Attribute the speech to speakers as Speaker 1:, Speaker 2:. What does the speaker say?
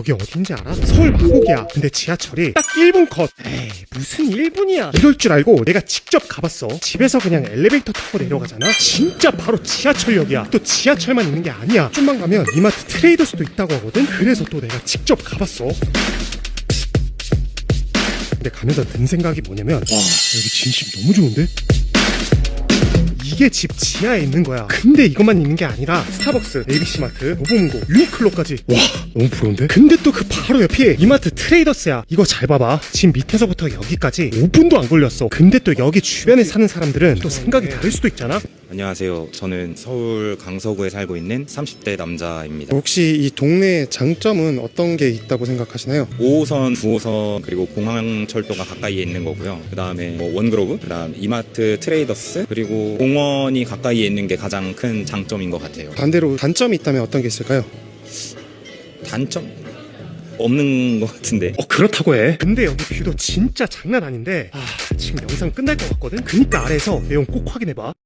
Speaker 1: 여기 어딘지 알아? 서울 마곡이야. 근데 지하철이 딱 1분 컷. 에이 무슨 1분이야? 이럴 줄 알고 내가 직접 가봤어. 집에서 그냥 엘리베이터 타고 내려가잖아? 진짜 바로 지하철역이야. 또 지하철만 있는 게 아니야. 좀만 가면 이마트 트레이더스도 있다고 하거든? 그래서 또 내가 직접 가봤어. 근데 가면서 든 생각이 뭐냐면 와 여기 진심 너무 좋은데? 이게 집 지하에 있는 거야. 근데 이것만 있는 게 아니라 스타벅스, ABC마트, 노봉고, 유니클로까지. 와 너무 부러운데? 근데 또 그 바로 옆이 이마트 트레이더스야. 이거 잘 봐봐. 집 밑에서부터 여기까지 5분도 안 걸렸어. 근데 또 여기 주변에 사는 사람들은 또 생각이 다를 수도 있잖아.
Speaker 2: 안녕하세요. 저는 서울 강서구에 살고 있는 30대 남자입니다.
Speaker 3: 혹시 이 동네의 장점은 어떤 게 있다고 생각하시나요?
Speaker 2: 5호선, 9호선 그리고 공항철도가 가까이에 있는 거고요. 그 다음에 뭐 원그로브, 그 다음 이마트 트레이더스 그리고 공원이 가까이에 있는 게 가장 큰 장점인 것 같아요.
Speaker 3: 반대로 단점이 있다면 어떤 게 있을까요?
Speaker 2: 단점 없는 것 같은데.
Speaker 1: 어 그렇다고 해. 근데 여기 뷰도 진짜 장난 아닌데. 아 지금 영상 끝날 것 같거든. 그니까 아래에서 내용 꼭 확인해봐.